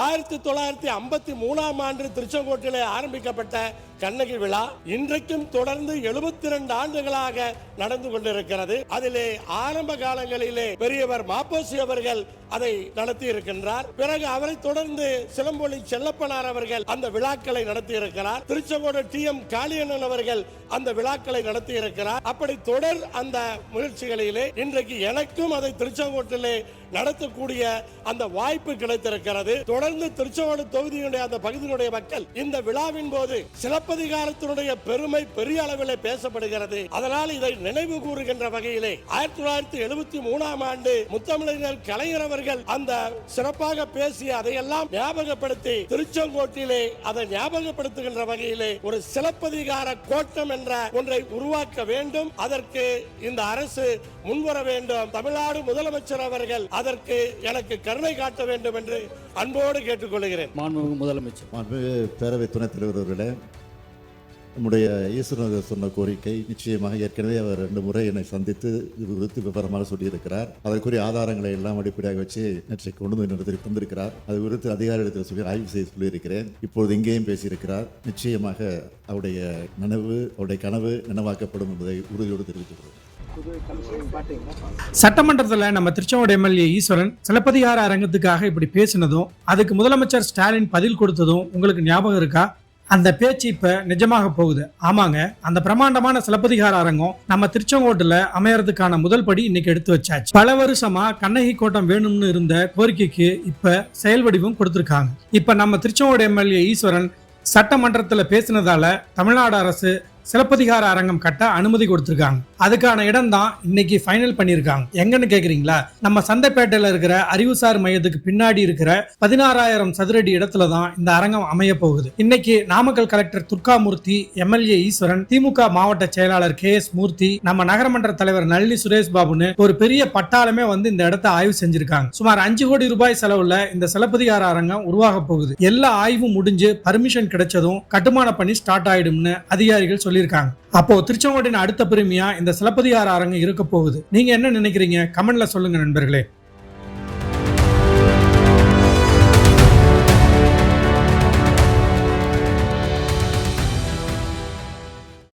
ஆயிரத்தி தொள்ளாயிரத்தி ஐம்பத்தி மூணாம் ஆண்டு திருச்செங்கோட்டிலே ஆரம்பிக்கப்பட்ட கண்ணகி விழா இன்றைக்கும் தொடர்ந்து எழுபத்தி ரெண்டு ஆண்டுகளாக நடந்து கொண்டிருக்கிறது. அதிலே ஆரம்ப காலங்களிலே பெரியவர் மாப்போசி அவர்கள் அதை நடத்தி இருக்கின்றார் பிறகு அவரை தொடர்ந்து சிலம்பொலி செல்லப்பனார் அவர்கள் அந்த விழாக்களை நடத்தி இருக்கிறார் திருச்செங்கோடு டி எம் காளியண்ணன் அவர்கள் அந்த விழாக்களை நடத்தி இருக்கிறார் அப்படி தொடர் அந்த முயற்சிகளிலே இன்றைக்கு எனக்கும் அதை திருச்செங்கோட்டிலே நடத்தக்கூடிய அந்த வாய்ப்பு கிடைத்திருக்கிறது. தொடர்ந்து திருச்செங்கோடு தொகுதியினுடைய அந்த பகுதியினுடைய மக்கள் இந்த விழாவின் போது சிலப்பதிகாரத்தினுடைய பெருமை பெரிய அளவில் பேசப்படுகிறது. அதனால் இதை நினைவு கூறுகின்ற வகையிலே ஆயிரத்தி தொள்ளாயிரத்தி எழுபத்தி மூணாம் ஆண்டு முத்தமிழர் கலைஞர் அவர்கள் அந்த சிறப்பாக பேசிய அதையெல்லாம் ஞாபகப்படுத்தி திருச்செங்கோட்டிலே அதை ஞாபகப்படுத்துகின்ற வகையிலே ஒரு சிலப்பதிகார கோட்டம் என்ற ஒன்றை உருவாக்க வேண்டும். அதற்கு இந்த அரசு முன்வர வேண்டும். தமிழ்நாடு முதலமைச்சர் அவர்கள் அதற்கு எனக்கு கருணை காட்ட வேண்டும் என்று அன்போடு கேட்டுக்கொள்கிறேன். மாண்புமிகு முதலமைச்சர். மாண்புமிகு பேரவை துணைத் தலைவர் அவர்களே நம்முடைய ஈஸ்வரன் சொன்ன கோரிக்கை நிச்சயமாக ஏற்கனவே அவர் ரெண்டு முறை என்னை சந்தித்து இது குறித்து விவரமாக சொல்லியிருக்கிறார். அதற்குரிய ஆதாரங்களை எல்லாம் அடிப்படையாக வச்சு நேற்றை கொண்டு வந்து என்னிடத்தில் தந்திருக்கிறார். அது குறித்து அதிகாரிடத்தில் சொல்லி ஆய்வு செய்து சொல்லியிருக்கிறேன். இப்பொழுது இங்கேயும் பேசியிருக்கிறார். நிச்சயமாக அவருடைய நனவு அவருடைய கனவு நினைவாக்கப்படும் என்பதை உறுதியோடு தெரிவித்துக்கிறோம் சட்டமன்றத்தில் நம்ம திருச்செங்கோடு எம்எல்ஏ ஈஸ்வரன் சிலப்பதிகார அரங்கத்துக்காக இப்படி பேசினதும் அதுக்கு முதலமைச்சர் ஸ்டாலின் பதில் கொடுத்ததும் உங்களுக்கு ஞாபகம் இருக்கா? அந்த பேச்சு இப்ப நிஜமாக போகுது. ஆமாங்க அந்த பிரமாண்டமான சிலப்பதிகார அரங்கம் நம்ம திருச்செங்கோட்டுல அமையறதுக்கான முதல் படி இன்னைக்கு எடுத்து வச்சாச்சு. பல வருஷமா கண்ணகி கோட்டம் வேணும்னு இருந்த கோரிக்கைக்கு இப்ப செயல் வடிவம் கொடுத்திருக்காங்க. இப்ப நம்ம திருச்செங்கோடு எம்எல்ஏ ஈஸ்வரன் சட்டமன்றத்தில் பேசினதால தமிழ்நாடு அரசு சிலப்பதிகார அரங்கம் கட்ட அனுமதி கொடுத்திருக்காங்க. அதுக்கான இடம் தான் இன்னைக்கு ஃபைனல் பண்ணியிருக்காங்க. எங்கன்னு கேக்குறீங்களா? நம்ம சந்தைப்பேட்டையில இருக்கிற அறிவுசார் மையத்துக்கு பின்னாடி இருக்கிற பதினாறாயிரம் சதுரடி இடத்துல தான் இந்த அரங்கம் அமைய போகுது. இன்னைக்கு நாமக்கல் கலெக்டர் துர்காமூர்த்தி எம்எல்ஏ ஈஸ்வரன் திமுக மாவட்ட செயலாளர் கே எஸ் மூர்த்தி நம்ம நகரமன்ற தலைவர் நளினி சுரேஷ் பாபுன்னு ஒரு பெரிய பட்டாளமே வந்து இந்த இடத்த ஆய்வு செஞ்சிருக்காங்க. சுமார் அஞ்சு கோடி ரூபாய் செலவுல இந்த சிலப்பதிகார அரங்கம் உருவாக போகுது. எல்லா ஆய்வும் முடிஞ்சு பர்மிஷன் கிடைச்சதும் கட்டுமான பணி ஸ்டார்ட் ஆயிடும்னு அதிகாரிகள் சொல்லியிருக்காங்க. அப்போ திருச்செங்கோட்டின் அடுத்த பெருமையா இந்த சிலப்பதிகார அரங்கம் இருக்க போகுது நீங்க என்ன நினைக்கிறீங்க? கமெண்ட்ல சொல்லுங்க நண்பர்களே.